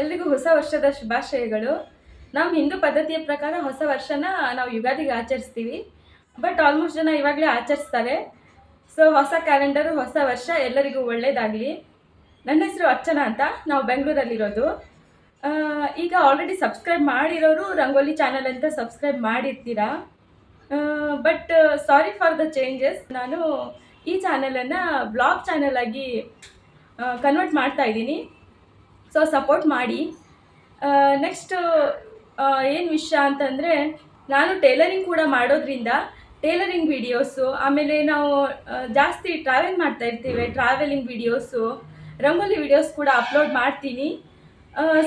ಎಲ್ರಿಗೂ ಹೊಸ ವರ್ಷದ ಶುಭಾಶಯಗಳು. ನಮ್ಮ ಹಿಂದೂ ಪದ್ಧತಿಯ ಪ್ರಕಾರ ಹೊಸ ವರ್ಷನ ನಾವು ಯುಗಾದಿಗೆ ಆಚರಿಸ್ತೀವಿ. ಬಟ್ ಆಲ್ಮೋಸ್ಟ್ ಜನ ಇವಾಗಲೇ ಆಚರಿಸ್ತಾರೆ. ಸೊ ಹೊಸ ಕ್ಯಾಲೆಂಡರ್ ಹೊಸ ವರ್ಷ ಎಲ್ಲರಿಗೂ ಒಳ್ಳೆಯದಾಗಲಿ ನನ್ನ ಹೆಸರು ಅರ್ಚನಾ ಅಂತ. ನಾವು ಬೆಂಗಳೂರಲ್ಲಿರೋದು. ಈಗ ಆಲ್ರೆಡಿ ಸಬ್ಸ್ಕ್ರೈಬ್ ಮಾಡಿರೋರು ರಂಗೋಲಿ ಚಾನಲ್ ಅಂತ subscribe ಮಾಡಿರ್ತೀರಾ? But sorry for the changes ನಾನು ಈ ಚಾನಲನ್ನು ಬ್ಲಾಗ್ ಚಾನಲ್ ಆಗಿ ಕನ್ವರ್ಟ್ ಮಾಡ್ತಾ ಇದ್ದೀನಿ. ಸೊ ಸಪೋರ್ಟ್ ಮಾಡಿ. ನೆಕ್ಸ್ಟ್ ಏನು ವಿಷಯ ಅಂತಂದರೆ, ನಾನು ಟೇಲರಿಂಗ್ ಕೂಡ ಮಾಡೋದ್ರಿಂದ ಟೇಲರಿಂಗ್ ವಿಡಿಯೋಸು ಆಮೇಲೆ ನಾವು ಜಾಸ್ತಿ ಟ್ರಾವೆಲ್ ಮಾಡ್ತಾ ಇರ್ತೀವಿ ಟ್ರಾವೆಲಿಂಗ್ ವಿಡಿಯೋಸು ರಂಗೋಲಿ ವಿಡಿಯೋಸ್ ಕೂಡ ಅಪ್ಲೋಡ್ ಮಾಡ್ತೀನಿ.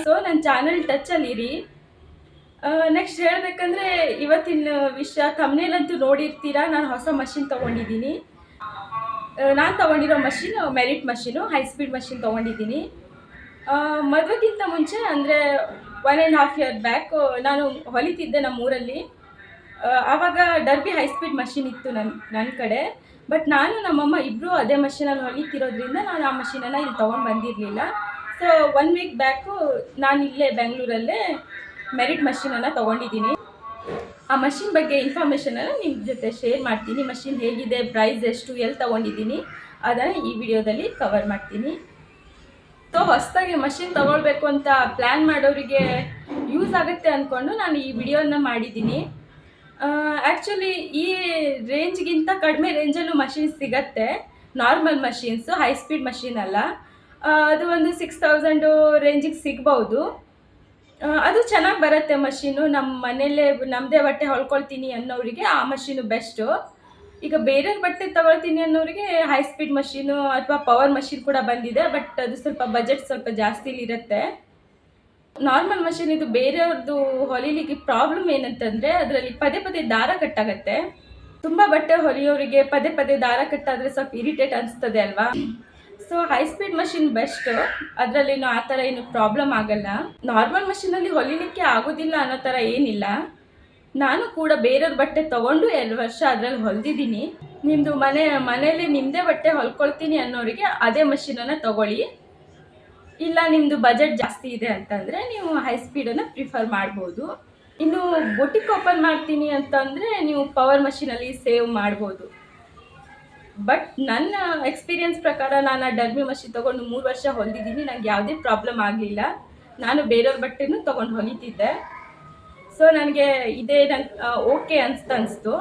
ಸೊ ನನ್ನ ಚಾನಲ್ ಟಚ್ಚಲ್ಲಿರಿ ನೆಕ್ಸ್ಟ್ ಹೇಳಬೇಕಂದ್ರೆ, ಇವತ್ತಿನ ವಿಷಯ ತಮ್ಮನೇಲಂತೂ ನೋಡಿರ್ತೀರಾ? ನಾನು ಹೊಸ ಮಷಿನ್ ತೊಗೊಂಡಿದ್ದೀನಿ. ನಾನು ತೊಗೊಂಡಿರೋ machine merit machine high speed machine ತೊಗೊಂಡಿದ್ದೀನಿ. ಮದುವೆಗಿಂತ ಮುಂಚೆ, ಅಂದರೆ one and half year back ನಾನು ಹೊಲಿತಿದ್ದೆ ನಮ್ಮ ಊರಲ್ಲಿ ಆವಾಗ ಡರ್ಬಿ ಹೈ ಸ್ಪೀಡ್ ಮಷಿನ್ ಇತ್ತು ನನ್ನ ನನ್ನ ಕಡೆ. ಬಟ್ ನಾನು ನಮ್ಮಮ್ಮ ಇಬ್ಬರು ಅದೇ ಮಷೀನಲ್ಲಿ ಹೊಲಿತಿರೋದ್ರಿಂದ ನಾನು ಆ ಮಷೀನನ್ನು ಇಲ್ಲಿ ತೊಗೊಂಡು ಬಂದಿರಲಿಲ್ಲ. ಸೊ ಒನ್ ವೀಕ್ ಬ್ಯಾಕು ನಾನು ಇಲ್ಲೇ ಬೆಂಗಳೂರಲ್ಲೇ ಮೆರಿಟ್ ಮಷೀನನ್ನು ತೊಗೊಂಡಿದ್ದೀನಿ. ಆ ಮಷಿನ್ ಬಗ್ಗೆ ಇನ್ಫಾರ್ಮೇಷನನ್ನು ನಿಮ್ಮ ಜೊತೆ ಶೇರ್ ಮಾಡ್ತೀನಿ. ಮಷಿನ್ ಹೇಗಿದೆ ಪ್ರೈಸ್ ಎಷ್ಟು ಎಲ್ಲಿ ತೊಗೊಂಡಿದ್ದೀನಿ, ಅದನ್ನು ಈ ವಿಡಿಯೋದಲ್ಲಿ ಕವರ್ ಮಾಡ್ತೀನಿ. ಸೊ ಹೊಸದಾಗಿ ಮಷಿನ್ ತಗೊಳ್ಬೇಕು ಅಂತ ಪ್ಲ್ಯಾನ್ ಮಾಡೋರಿಗೆ ಯೂಸ್ ಆಗುತ್ತೆ ಅಂದ್ಕೊಂಡು ನಾನು ಈ ವಿಡಿಯೋನ ಮಾಡಿದ್ದೀನಿ. ಆ್ಯಕ್ಚುಲಿ ಈ ರೇಂಜ್ಗಿಂತ ಕಡಿಮೆ ರೇಂಜಲ್ಲೂ ಮಷಿನ್ ಸಿಗತ್ತೆ. Normal machines high speed machine ಅಲ್ಲ. ಅದು ಒಂದು ಸಿಕ್ಸ್ ತೌಸಂಡು ರೇಂಜಿಗೆ ಸಿಗ್ಬೌದು. ಅದು ಚೆನ್ನಾಗಿ ಬರುತ್ತೆ ಮಷೀನು ನಮ್ಮ ಮನೆಯಲ್ಲೇ ನಮ್ಮದೇ ಬಟ್ಟೆ ಹೊಲ್ಕೊಳ್ತೀನಿ ಅನ್ನೋರಿಗೆ ಆ ಮಷೀನು ಬೆಸ್ಟು ಈಗ ಬೇರೆಯವ್ರ ಬಟ್ಟೆ ತಗೊಳ್ತೀನಿ ಅನ್ನೋರಿಗೆ ಹೈ ಸ್ಪೀಡ್ ಮಷೀನು ಅಥವಾ ಪವರ್ ಮಷೀನ್ ಕೂಡ ಬಂದಿದೆ ಬಟ್ ಅದು ಸ್ವಲ್ಪ ಬಜೆಟ್ ಸ್ವಲ್ಪ ಜಾಸ್ತಿ ಇರುತ್ತೆ ನಾರ್ಮಲ್ ಮಷೀನ್ ಇದು ಬೇರೆಯವ್ರದ್ದು ಹೊಲಿಲಿಕ್ಕೆ ಪ್ರಾಬ್ಲಮ್ ಏನಂತಂದರೆ ಅದರಲ್ಲಿ ಪದೇ ಪದೇ ದಾರ ಕಟ್ಟಾಗತ್ತೆ. ತುಂಬ ಬಟ್ಟೆ ಹೊಲಿಯೋರಿಗೆ ಪದೇ ಪದೇ ದಾರ ಕಟ್ಟಾದರೆ ಸ್ವಲ್ಪ ಇರಿಟೇಟ್ ಅನಿಸ್ತದೆ ಅಲ್ವಾ? So high speed machine best ಅದರಲ್ಲಿನೂ ಆ ಥರ ಏನು ಪ್ರಾಬ್ಲಮ್ ಆಗಲ್ಲ. ನಾರ್ಮಲ್ ಮಷೀನಲ್ಲಿ ಹೊಲಿಲಿಕ್ಕೆ ಆಗೋದಿಲ್ಲ ಅನ್ನೋ ಥರ ಏನಿಲ್ಲ. ನಾನು ಕೂಡ ಬೇರೆಯವ್ರ ಬಟ್ಟೆ ತಗೊಂಡು ಎರಡು ವರ್ಷ ಅದರಲ್ಲಿ ಹೊಲ್ದಿದ್ದೀನಿ. ನಿಮ್ಮದು ಮನೆ, ಮನೆಯಲ್ಲಿ ನಿಮ್ಮದೇ ಬಟ್ಟೆ ಹೊಲ್ಕೊಳ್ತೀನಿ ಅನ್ನೋರಿಗೆ ಅದೇ ಮಷೀನನ್ನು ತಗೊಳ್ಳಿ. ಇಲ್ಲ ನಿಮ್ಮದು ಬಜೆಟ್ ಜಾಸ್ತಿ ಇದೆ ಅಂತಂದರೆ ನೀವು ಹೈ ಸ್ಪೀಡನ್ನು ಪ್ರಿಫರ್ ಮಾಡ್ಬೋದು. ಇನ್ನು ಬೊಟಿಕ್ ಓಪನ್ ಮಾಡ್ತೀನಿ ಅಂತಂದರೆ ನೀವು ಪವರ್ ಮಷೀನಲ್ಲಿ ಸೇವ್ ಮಾಡ್ಬೋದು. ಬಟ್ ನನ್ನ ಎಕ್ಸ್ಪೀರಿಯನ್ಸ್ ಪ್ರಕಾರ ನಾನು ಡರ್ಮಿ ಮಷಿನ್ ತೊಗೊಂಡು ಮೂರು ವರ್ಷ ಹೊಲಿದಿದ್ದೀನಿ ನನಗೆ ಯಾವುದೇ ಪ್ರಾಬ್ಲಮ್ ಆಗಲಿಲ್ಲ. ನಾನು ಬೇರೆಯವ್ರ ಬಟ್ಟೆನೂ ತೊಗೊಂಡು ಹೊಲಿತಿದ್ದೆ. ಸೊ ನನಗೆ ಇದೇ ನಂಗೆ ಓಕೆ ಅನ್ಸ್ತು ಅನಿಸ್ತು.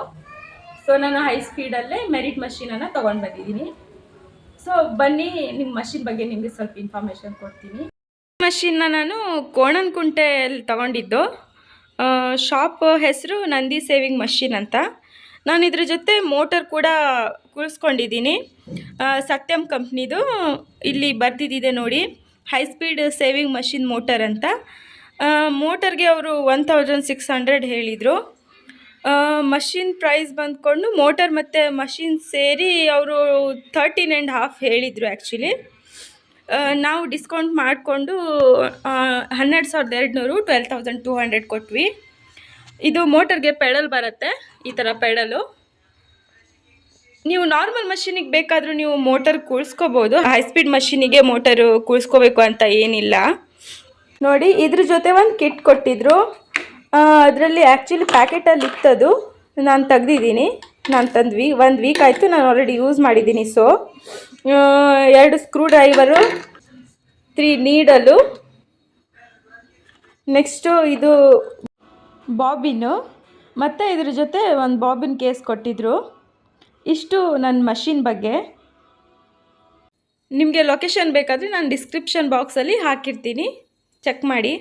ಸೊ ನಾನು ಹೈ ಸ್ಪೀಡಲ್ಲೇ ಮೆರಿಟ್ ಮಷೀನನ್ನು ತೊಗೊಂಡು ಬಂದಿದ್ದೀನಿ. ಸೊ ಬನ್ನಿ ನಿಮ್ಮ ಮಷಿನ್ ಬಗ್ಗೆ ನಿಮಗೆ ಸ್ವಲ್ಪ ಇನ್ಫಾರ್ಮೇಷನ್ ಕೊಡ್ತೀನಿ. ಮಷೀನ್ನ ನಾನು ಕೋಣನಕುಂಟೆಯಲ್ಲಿ ತಗೊಂಡಿದ್ದು. ಶಾಪ್ ಹೆಸರು ನಂದಿ ಸೇವಿಂಗ್ ಮಷಿನ್ ಅಂತ. ನಾನು ಇದ್ರ ಜೊತೆ ಮೋಟರ್ ಕೂಡ ಕೂರಿಸ್ಕೊಂಡಿದ್ದೀನಿ. ಸತ್ಯಂ ಕಂಪ್ನಿದು ಇಲ್ಲಿ ಬರ್ತಿದ್ದಿದೆ ನೋಡಿ high speed saving machine motor ಅಂತ. ಮೋಟರ್ಗೆ ಅವರು ಒನ್ ತೌಸಂಡ್ ಸಿಕ್ಸ್ ಹಂಡ್ರೆಡ್ ಹೇಳಿದರು. ಮಷಿನ್ ಪ್ರೈಸ್ ಬಂದ್ಕೊಂಡು ಮೋಟರ್ ಮತ್ತು ಮಷಿನ್ ಸೇರಿ ಅವರು ಥರ್ಟೀನ್ ಆ್ಯಂಡ್ ಹಾಫ್ ಹೇಳಿದರು ಆ್ಯಕ್ಚುಲಿ ನಾವು ಡಿಸ್ಕೌಂಟ್ ಮಾಡಿಕೊಂಡು ಹನ್ನೆರಡು ಸಾವಿರದ ಎರಡುನೂರು ಟ್ವೆಲ್ ತೌಸಂಡ್ ಟೂ ಹಂಡ್ರೆಡ್ ಕೊಟ್ವಿ. ಇದು ಮೋಟರ್ಗೆ ಪೆಡಲ್ ಬರುತ್ತೆ, ಈ ಥರ ಪೆಡಲು. ನೀವು ನಾರ್ಮಲ್ ಮಷೀನಿಗೆ ಬೇಕಾದರೂ ನೀವು ಮೋಟರ್ ಕೂರಿಸ್ಕೋಬೋದು. ಹೈ ಸ್ಪೀಡ್ ಮಷೀನಿಗೆ ಮೋಟರು ಕೂರಿಸ್ಕೋಬೇಕು ಅಂತ ಏನಿಲ್ಲ. ನೋಡಿ, ಇದ್ರ ಜೊತೆ ಒಂದು ಕಿಟ್ ಕೊಟ್ಟಿದ್ರು. ಅದರಲ್ಲಿ ಆ್ಯಕ್ಚುಲಿ ಪ್ಯಾಕೆಟಲ್ಲಿ ಇತ್ತದು. ನಾನು ತೆಗ್ದಿದ್ದೀನಿ. ನಾನು ತಂದು ವೀ ಒಂದು ವೀಕ್ ಆಯಿತು ನಾನು ಆಲ್ರೆಡಿ ಯೂಸ್ ಮಾಡಿದ್ದೀನಿ. ಸೊ ಎರಡು screw driver three needle next ಇದು ಬಾಬಿನು ಮತ್ತು ಇದ್ರ ಜೊತೆ ಒಂದು ಬಾಬಿನ್ ಕೇಸ್ ಕೊಟ್ಟಿದ್ರು. ಇಷ್ಟು ನನ್ನ ಮಷಿನ್ ಬಗ್ಗೆ. ನಿಮಗೆ ಲೊಕೇಶನ್ ಬೇಕಾದರೆ ನಾನು ಡಿಸ್ಕ್ರಿಪ್ಷನ್ ಬಾಕ್ಸಲ್ಲಿ ಹಾಕಿರ್ತೀನಿ. ಚೆಕ್ ಮಾಡಿ.